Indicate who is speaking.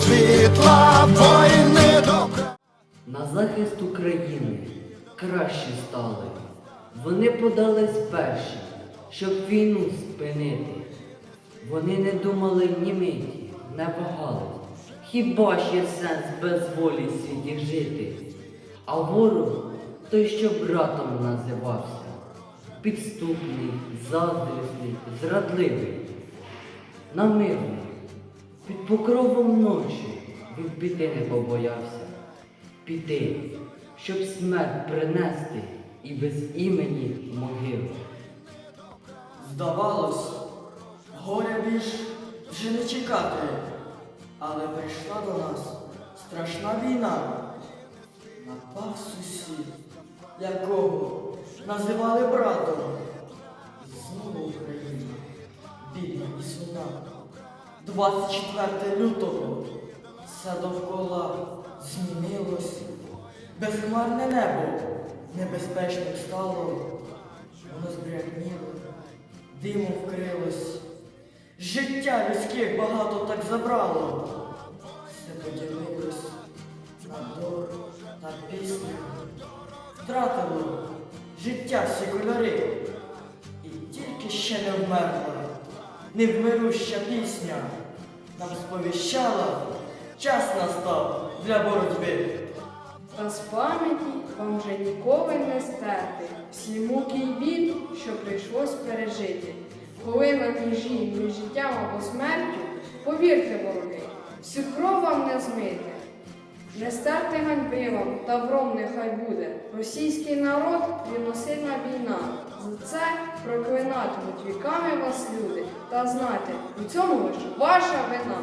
Speaker 1: світла, воїни добра.
Speaker 2: На захист України кращі стали. Вони подались перші, щоб війну спинити. Вони не думали ні миті, не вагали. Хіба є сенс без волі світі жити? А ворог той, що братом називався, підступний, заздрісний, зрадливий. На мирно, під покровом ночі він піти не побоявся. Піти, щоб смерть принести і без імені могилу.
Speaker 3: Здавалось, горя більш вже не чекати, але прийшла до нас страшна війна. Напав сусід, якого називали братом. 24 лютого все довкола змінилось. Безхмарне небо небезпечним стало, воно збрякніло, димом вкрилось. Життя людських багато так забрало. Все поділилось на дор та пісню. Втратило життя всі кольори. І тільки ще не вмерла, невмируща пісня нам сповіщала, час настав для боротьби.
Speaker 4: Та з пам'яті вам вже ніколи не стерти всі муки й біль, що прийшлось пережити. Коли на межі між життям або смертю, повірте, вороги, всю кров вам не змити. Не стерти ганьби вам, тавром нехай буде. Російський народ рівносильна війна. Це проклинатимуть віками вас люди. Та знайте, у цьому лише ваша вина.